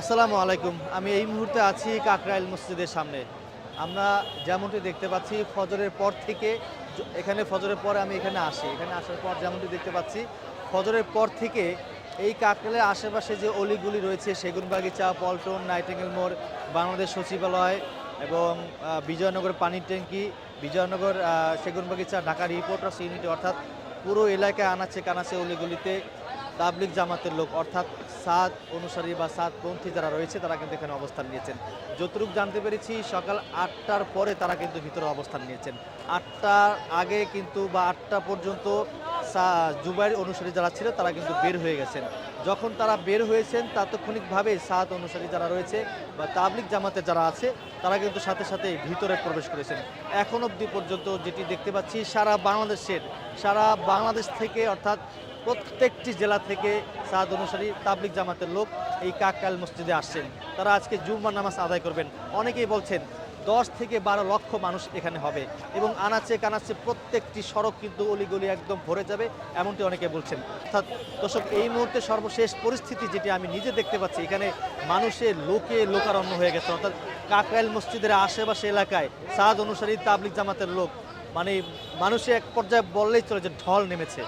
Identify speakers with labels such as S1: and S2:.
S1: আসসালামু আলাইকুম। আমি এই মুহূর্তে আছি কাকরাইল মসজিদের সামনে। আমরা যেমনটি দেখতে পাচ্ছি, ফজরের পর থেকে এখানে ফজরের পর আমি এখানে আসি। এখানে আসার পর যেমনটি দেখতে পাচ্ছি, ফজরের পর থেকে এই কাকরাইলের আশেপাশে যে অলিগুলি রয়েছে, সেগুনবাগিচা, পল্টন, নাইটিঙ্গেল মোড়, বাংলাদেশ সচিবালয় এবং বিজয়নগর পানির ট্যাঙ্কি, বিজয়নগর সেগুনবাগিচা, ঢাকা রিপোর্টার্স ইউনিটি, অর্থাৎ পুরো এলাকায় আনাচে কানাচে অলিগুলিতে তাবলিক জামাতের লোক, অর্থাৎ সাত অনুসারী বা সাদ পন্থী যারা রয়েছে, তারা কিন্তু এখানে অবস্থান নিয়েছেন। যতটুকু জানতে পেরেছি, সকাল আটটার পরে তারা কিন্তু ভিতরে অবস্থান নিয়েছেন। আটটার আগে কিন্তু বা আটটা পর্যন্ত জুবাইর অনুসারী যারা ছিল, তারা কিন্তু বের হয়ে গেছেন। যখন তারা বের হয়েছেন, তাৎক্ষণিকভাবে সাত অনুসারী যারা রয়েছে বা তাবলিক জামাতে যারা আছে, তারা কিন্তু সাথে সাথে ভিতরে প্রবেশ করেছেন। এখন অবধি পর্যন্ত যেটি দেখতে পাচ্ছি, সারা বাংলাদেশের, সারা বাংলাদেশ থেকে, অর্থাৎ প্রত্যেকটি জেলা থেকে সাদ অনুসারী তাবলিক জামাতের লোক এই কাককাল মসজিদে আসছেন। তারা আজকে জুম্মার নামাজ আদায় করবেন। অনেকেই বলছেন দশ থেকে বারো লক্ষ মানুষ এখানে হবে এবং আনাচে কানাচে প্রত্যেকটি সড়ক কিন্তু অলিগলি একদম ভরে যাবে, এমনটি অনেকে বলছেন। অর্থাৎ দর্শক, এই মুহূর্তে সর্বশেষ পরিস্থিতি যেটি আমি নিজে দেখতে পাচ্ছি, এখানে মানুষের লোকে লোকারণ্য হয়ে গেছে। অর্থাৎ কাকরাইল মসজিদের আশেপাশে এলাকায় সাদ অনুসারী তাবলিক জামাতের লোক মানে মানুষে এক পর্যায়ে বললেই চলে যে ঢল নেমেছে।